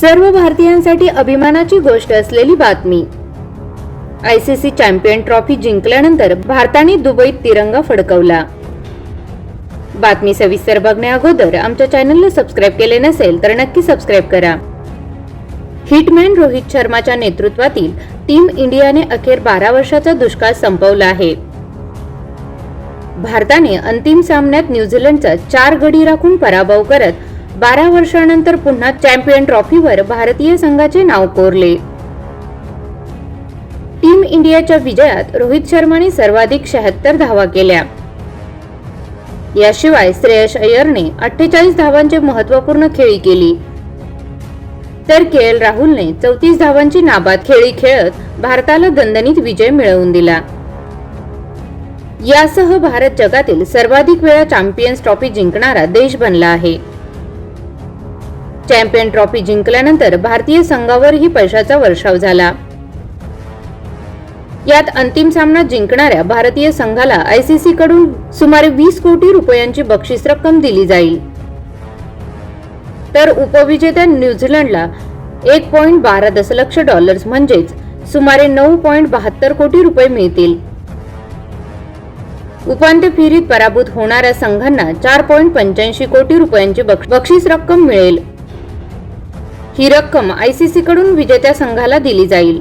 सर्व भारतीयांसाठी अभिमानाची गोष्ट असलेली बातमी. आयसीसी चॅम्पियन ट्रॉफी जिंकल्यानंतर भारताने दुबईत तिरंगा फडकवला. बातमी सविस्तर बघण्या अगोदर आमच्या चॅनलला सबस्क्राईब केले नसेल तर नक्की सबस्क्राईब करा. हिटमॅन रोहित शर्माच्या नेतृत्वातील टीम इंडियाने अखेर बारा वर्षाचा दुष्काळ संपवला आहे. भारताने अंतिम सामन्यात न्यूझीलंडचा चार गडी राखून पराभव करत बारा वर्षानंतर पुन्हा चॅम्पियन ट्रॉफीवर भारतीय संघाचे नाव कोरले. टीम इंडियाच्या विजयात रोहित शर्माने सर्वाधिक शहात्तर धावा केल्या. याशिवाय श्रेयस अय्यरने अठ्ठेचाळीस धावांची महत्त्वपूर्ण खेळी केली. तर के एल राहुलने चौतीस धावांची नाबाद खेळी खेळत भारताला दणदणीत विजय मिळवून दिला. यासह भारत जगातील सर्वाधिक वेळा चॅम्पियन्स ट्रॉफी जिंकणारा देश बनला आहे. चॅम्पियन ट्रॉफी जिंकल्यानंतर भारतीय संघावरही पैशाचा वर्षाव झाला. यात अंतिम सामना जिंकणाऱ्या भारतीय संघाला आयसीसी कडून सुमारे वीस कोटी रुपयांची बक्षीस रक्कम दिली जाईल. तर उपविजेत्या न्यूझीलंडला एक पॉइंट बारा दशलक्ष डॉलर्स म्हणजेच सुमारे नऊ पॉइंट बहात्तर कोटी रुपये मिळतील. उपांत्य फेरीत पराभूत होणाऱ्या संघांना चार पॉइंट पंच्याऐंशी कोटी रुपयांची बक्षीस रक्कम मिळेल. ही रक्कम आयसीसीकडून विजेत्या संघाला दिली जाईल.